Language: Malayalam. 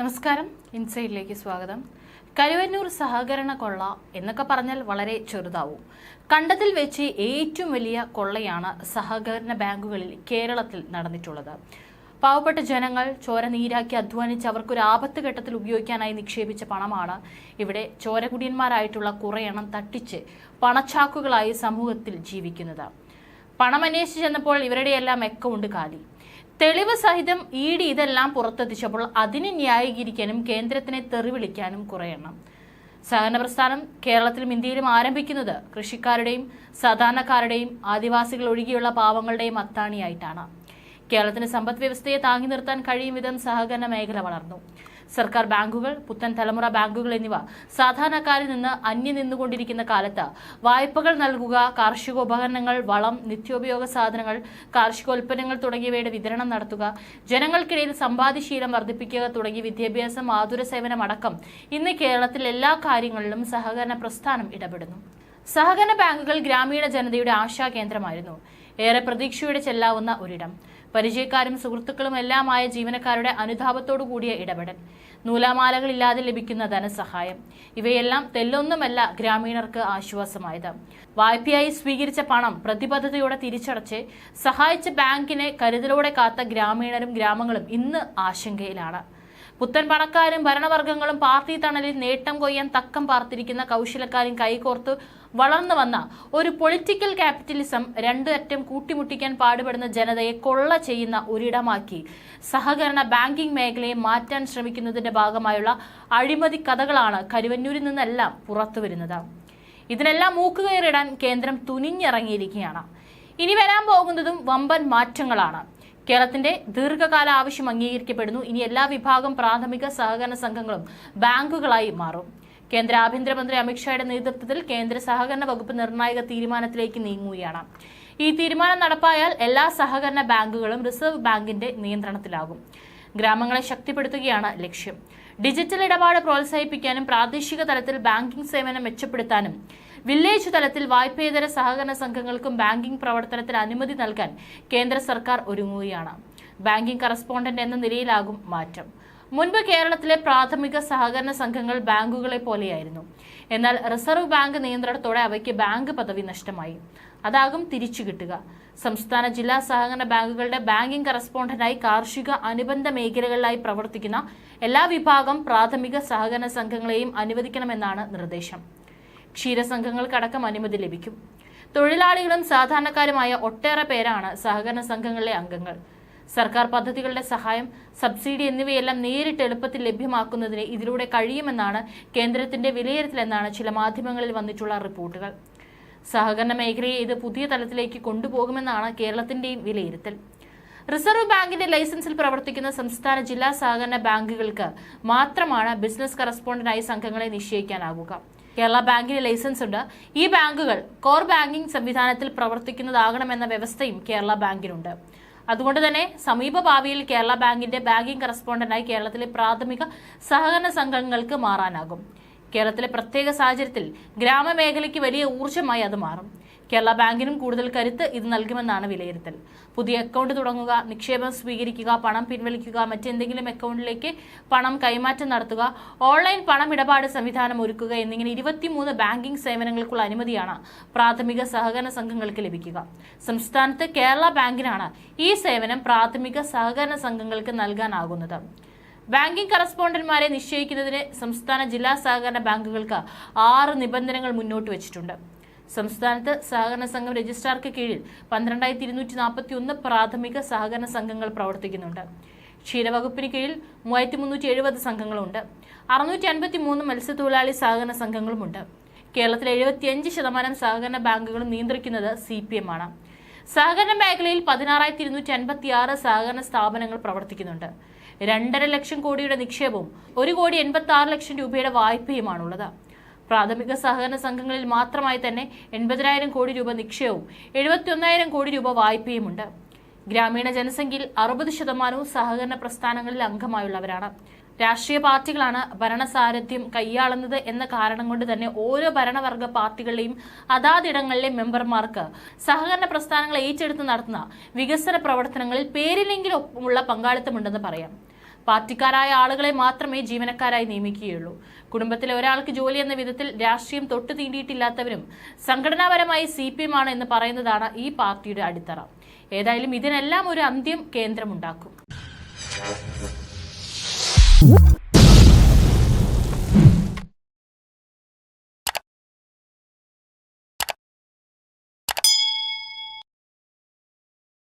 നമസ്കാരം. ഇൻസൈഡിലേക്ക് സ്വാഗതം. കരുവന്നൂർ സഹകരണ കൊള്ള എന്നൊക്കെ പറഞ്ഞാൽ വളരെ ചെറുതാവും. കണ്ടത്തിൽ വെച്ച് ഏറ്റവും വലിയ കൊള്ളയാണ് സഹകരണ ബാങ്കുകളിൽ കേരളത്തിൽ നടന്നിട്ടുള്ളത്. പാവപ്പെട്ട ജനങ്ങൾ ചോര നീരാക്കി അധ്വാനിച്ച് അവർക്കൊരു ആപത്ത് ഘട്ടത്തിൽ ഉപയോഗിക്കാനായി നിക്ഷേപിച്ച പണമാണ് ഇവിടെ ചോരകുടിയന്മാരായിട്ടുള്ള കുറേ എണ്ണം തട്ടിച്ച് പണച്ചാക്കുകളായി സമൂഹത്തിൽ ജീവിക്കുന്നത്. പണം അന്വേഷിച്ച് ചെന്നപ്പോൾ ഇവരുടെയെല്ലാം അക്കൗണ്ട് കാലി. തെളിവ് സഹിതം ഇ ഡി ഇതെല്ലാം പുറത്തെത്തിച്ചപ്പോൾ അതിനെ ന്യായീകരിക്കാനും കേന്ദ്രത്തിനെ തെറിവിളിക്കാനും കുറയണം സഹകരണ പ്രസ്ഥാനം കേരളത്തിലും ഇന്ത്യയിലും ആരംഭിക്കുന്നത് കൃഷിക്കാരുടെയും സാധാരണക്കാരുടെയും ആദിവാസികൾ ഒഴികെയുള്ള പാവങ്ങളുടെയും അത്താണിയായിട്ടാണ്. കേരളത്തിന് സമ്പദ് വ്യവസ്ഥയെ താങ്ങി നിർത്താൻ കഴിയും വിധം സഹകരണ മേഖല വളർന്നു. സർക്കാർ ബാങ്കുകൾ പുത്തൻ തലമുറ ബാങ്കുകൾ എന്നിവ സാധാരണക്കാരിൽ നിന്ന് അന്യം നിന്നുകൊണ്ടിരിക്കുന്ന കാലത്ത് വായ്പകൾ നൽകുക കാർഷികോപകരണങ്ങൾ വളം നിത്യോപയോഗ സാധനങ്ങൾ കാർഷികോൽപ്പന്നങ്ങൾ തുടങ്ങിയവയുടെ വിതരണം നടത്തുക ജനങ്ങൾക്കിടയിൽ സമ്പാദ്യശീലം വർദ്ധിപ്പിക്കുക തുടങ്ങി വിദ്യാഭ്യാസം ആതുര സേവനം അടക്കം ഇന്ന് കേരളത്തിൽ എല്ലാ കാര്യങ്ങളിലും സഹകരണ പ്രസ്ഥാനം ഇടപെടുന്നു. സഹകരണ ബാങ്കുകൾ ഗ്രാമീണ ജനതയുടെ ആശാ കേന്ദ്രമായിരുന്നു. ഏറെ പ്രതീക്ഷയുടെ ചെല്ലാവുന്ന ഒരിടം. പരിചയക്കാരും സുഹൃത്തുക്കളും എല്ലാമായ ജീവനക്കാരുടെ അനുതാപത്തോടു കൂടിയ ഇടപെടൽ നൂലാമാലകളില്ലാതെ ലഭിക്കുന്ന ധനസഹായം. ഇവയെല്ലാം തെല്ലൊന്നുമല്ല ഗ്രാമീണർക്ക് ആശ്വാസമായത്. വായ്പയായി സ്വീകരിച്ച പണം പ്രതിബദ്ധതയോടെ തിരിച്ചടച്ച് സഹായിച്ച ബാങ്കിനെ കരുതലോടെ കാത്ത ഗ്രാമീണരും ഗ്രാമങ്ങളും ഇന്ന് ആശങ്കയിലാണ്. പുത്തൻ പണക്കാരും ഭരണവർഗങ്ങളും പാർട്ടി തണലിൽ നേട്ടം കൊയ്യാൻ തക്കം പാർത്തിരിക്കുന്ന കൗശലക്കാരും കൈകോർത്ത് വളർന്നു വന്ന ഒരു പൊളിറ്റിക്കൽ ക്യാപിറ്റലിസം രണ്ടു അറ്റം കൂട്ടിമുട്ടിക്കാൻ പാടുപെടുന്ന ജനതയെ കൊള്ള ചെയ്യുന്ന ഒരിടമാക്കി. സഹകരണ ബാങ്കിംഗ് മേഖലയെ മാറ്റാൻ ശ്രമിക്കുന്നതിന്റെ ഭാഗമായുള്ള അഴിമതി കഥകളാണ് കരുവന്നൂരിൽ നിന്നെല്ലാം പുറത്തുവരുന്നത് ഇതിനെല്ലാം മൂക്കുകയറിടാൻ കേന്ദ്രം തുനിഞ്ഞിറങ്ങിയിരിക്കുകയാണ്. ഇനി വരാൻ പോകുന്നതും വമ്പൻ മാറ്റങ്ങളാണ്. കേരളത്തിന്റെ ദീർഘകാല ആവശ്യം അംഗീകരിക്കപ്പെടുന്നു. ഇനി എല്ലാ വിഭാഗം പ്രാഥമിക സഹകരണ സംഘങ്ങളും ബാങ്കുകളായി മാറും. കേന്ദ്ര ആഭ്യന്തരമന്ത്രി അമിത്ഷായുടെ നേതൃത്വത്തിൽ കേന്ദ്ര സഹകരണ വകുപ്പ് നിർണായക തീരുമാനത്തിലേക്ക് നീങ്ങുകയാണ്. ഈ തീരുമാനം നടപ്പായാൽ എല്ലാ സഹകരണ ബാങ്കുകളും റിസർവ് ബാങ്കിന്റെ നിയന്ത്രണത്തിലാകും. ഗ്രാമങ്ങളെ ശക്തിപ്പെടുത്തുകയാണ് ലക്ഷ്യം. ഡിജിറ്റൽ ഇടപാട് പ്രോത്സാഹിപ്പിക്കാനും പ്രാദേശിക തലത്തിൽ ബാങ്കിംഗ് സേവനം മെച്ചപ്പെടുത്താനും വില്ലേജ് തലത്തിൽ വായ്പേതര സഹകരണ സംഘങ്ങൾക്കും ബാങ്കിംഗ് പ്രവർത്തനത്തിന് അനുമതി നൽകാൻ കേന്ദ്ര സർക്കാർ ഒരുങ്ങുകയാണ്. ബാങ്കിംഗ് കറസ്പോണ്ടന്റ് എന്ന നിലയിലാകും മാറ്റം. മുൻപ് കേരളത്തിലെ പ്രാഥമിക സഹകരണ സംഘങ്ങൾ ബാങ്കുകളെ പോലെയായിരുന്നു. എന്നാൽ റിസർവ് ബാങ്ക് നിയന്ത്രണത്തോടെ അവയ്ക്ക് ബാങ്ക് പദവി നഷ്ടമായി. അതാകും തിരിച്ചു കിട്ടുക. സംസ്ഥാന ജില്ലാ സഹകരണ ബാങ്കുകളുടെ ബാങ്കിംഗ് കറസ്പോണ്ടന്റായി കാർഷിക അനുബന്ധ മേഖലകളിലായി പ്രവർത്തിക്കുന്ന എല്ലാ വിഭാഗം പ്രാഥമിക സഹകരണ സംഘങ്ങളെയും അനുവദിക്കണമെന്നാണ് നിർദ്ദേശം. ക്ഷീരസംഘങ്ങൾക്കടക്കം അനുമതി ലഭിക്കും. തൊഴിലാളികളും സാധാരണക്കാരുമായ ഒട്ടേറെ പേരാണ് സഹകരണ സംഘങ്ങളിലെ അംഗങ്ങൾ. സർക്കാർ പദ്ധതികളുടെ സഹായം സബ്സിഡി എന്നിവയെല്ലാം നേരിട്ട് എളുപ്പത്തിൽ ലഭ്യമാക്കുന്നതിന് ഇതിലൂടെ കഴിയുമെന്നാണ് കേന്ദ്രത്തിന്റെ വിലയിരുത്തലെന്നാണ് ചില മാധ്യമങ്ങളിൽ വന്നിട്ടുള്ള റിപ്പോർട്ടുകൾ. സഹകരണ മേഖലയെ ഇത് പുതിയ തലത്തിലേക്ക് കൊണ്ടുപോകുമെന്നാണ് കേരളത്തിന്റെയും വിലയിരുത്തൽ. റിസർവ് ബാങ്കിന്റെ ലൈസൻസിൽ പ്രവർത്തിക്കുന്ന സംസ്ഥാന ജില്ലാ സഹകരണ ബാങ്കുകൾക്ക് മാത്രമാണ് ബിസിനസ് കറസ്പോണ്ടന്റായി സംഘങ്ങളെ നിശ്ചയിക്കാനാകുക കേരള ബാങ്കിന് ലൈസൻസ് ഉണ്ട്. ഈ ബാങ്കുകൾ കോർ ബാങ്കിംഗ് സംവിധാനത്തിൽ പ്രവർത്തിക്കുന്നതാകണമെന്ന വ്യവസ്ഥയും കേരള ബാങ്കിനുണ്ട് അതുകൊണ്ട് തന്നെ സമീപ ഭാവിയിൽ കേരള ബാങ്കിന്റെ ബാങ്കിംഗ് കറസ്പോണ്ടന്റായി കേരളത്തിലെ പ്രാഥമിക സഹകരണ സംഘങ്ങൾക്ക് മാറാനാകും. കേരളത്തിലെ പ്രത്യേക സാഹചര്യത്തിൽ ഗ്രാമമേഖലയ്ക്ക് വലിയ ഊർജമായി അത് മാറും. കേരള ബാങ്കിനും കൂടുതൽ കരുത്ത് ഇത് നൽകുമെന്നാണ് വിലയിരുത്തൽ. പുതിയ അക്കൗണ്ട് തുടങ്ങുക നിക്ഷേപം സ്വീകരിക്കുക പണം പിൻവലിക്കുക മറ്റെന്തെങ്കിലും അക്കൗണ്ടിലേക്ക് പണം കൈമാറ്റം നടത്തുക ഓൺലൈൻ പണം സംവിധാനം ഒരുക്കുക എന്നിങ്ങനെ ഇരുപത്തിമൂന്ന് ബാങ്കിംഗ് സേവനങ്ങൾക്കുള്ള അനുമതിയാണ് പ്രാഥമിക സഹകരണ സംഘങ്ങൾക്ക് ലഭിക്കുക. സംസ്ഥാനത്ത് കേരള ബാങ്കിനാണ് ഈ സേവനം പ്രാഥമിക സഹകരണ സംഘങ്ങൾക്ക് നൽകാനാകുന്നത്. ബാങ്കിംഗ് കറസ്പോണ്ടന്റ്മാരെ നിശ്ചയിക്കുന്നതിന് സംസ്ഥാന ജില്ലാ സഹകരണ ബാങ്കുകൾക്ക് ആറ് നിബന്ധനകൾ മുന്നോട്ട് വെച്ചിട്ടുണ്ട്. സംസ്ഥാനത്ത് സഹകരണ സംഘം രജിസ്ട്രാർക്ക് കീഴിൽ പന്ത്രണ്ടായിരത്തി ഇരുന്നൂറ്റി നാൽപ്പത്തി ഒന്ന് പ്രാഥമിക സഹകരണ സംഘങ്ങൾ പ്രവർത്തിക്കുന്നുണ്ട്. ക്ഷീരവകുപ്പിന് കീഴിൽ മൂവായിരത്തി മുന്നൂറ്റി എഴുപത് സംഘങ്ങളുണ്ട്. അറുന്നൂറ്റി അൻപത്തി മൂന്ന് മത്സ്യത്തൊഴിലാളി സഹകരണ സംഘങ്ങളുമുണ്ട്. കേരളത്തിലെ എഴുപത്തിയഞ്ച് ശതമാനം സഹകരണ ബാങ്കുകളും നിയന്ത്രിക്കുന്നത് സി പി എം ആണ്. സഹകരണ മേഖലയിൽ പതിനാറായിരത്തി ഇരുന്നൂറ്റി അൻപത്തി ആറ് സഹകരണ സ്ഥാപനങ്ങൾ പ്രവർത്തിക്കുന്നുണ്ട്. രണ്ടര ലക്ഷം കോടിയുടെ നിക്ഷേപവും ഒരു കോടി എൺപത്തി ആറ് ലക്ഷം രൂപയുടെ വായ്പയുമാണുള്ളത്. പ്രാഥമിക സഹകരണ സംഘങ്ങളിൽ മാത്രമായി തന്നെ എൺപതിനായിരം കോടി രൂപ നിക്ഷേപവും എഴുപത്തിയൊന്നായിരം കോടി രൂപ വായ്പയുമുണ്ട്. ഗ്രാമീണ ജനസംഖ്യയിൽ അറുപത് ശതമാനവും സഹകരണ പ്രസ്ഥാനങ്ങളിൽ അംഗമായുള്ളവരാണ്. രാഷ്ട്രീയ പാർട്ടികളാണ് ഭരണസാരഥ്യം കൈയാളുന്നത് എന്ന കാരണം കൊണ്ട് തന്നെ ഓരോ ഭരണവർഗ പാർട്ടികളുടെയും അതാതിടങ്ങളിലെ മെമ്പർമാർക്ക് സഹകരണ പ്രസ്ഥാനങ്ങൾ ഏറ്റെടുത്ത് നടത്തുന്ന വികസന പ്രവർത്തനങ്ങളിൽ പേരിലെങ്കിലും ഉള്ള പങ്കാളിത്തമുണ്ടെന്ന് പറയാം. പാർട്ടിക്കാരായ ആളുകളെ മാത്രമേ ജീവനക്കാരായി നിയമിക്കുകയുള്ളൂ. കുടുംബത്തിലെ ഒരാൾക്ക് ജോലി എന്ന വിധത്തിൽ രാഷ്ട്രീയം തൊട്ടു തീണ്ടിയിട്ടില്ലാത്തവരും സംഘടനാപരമായി സി പി എം ആണ് എന്ന് പറയുന്നതാണ് ഈ പാർട്ടിയുടെ അടിത്തറ. ഏതായാലും ഇതിനെല്ലാം ഒരു അന്ത്യം കേന്ദ്രമുണ്ടാക്കും.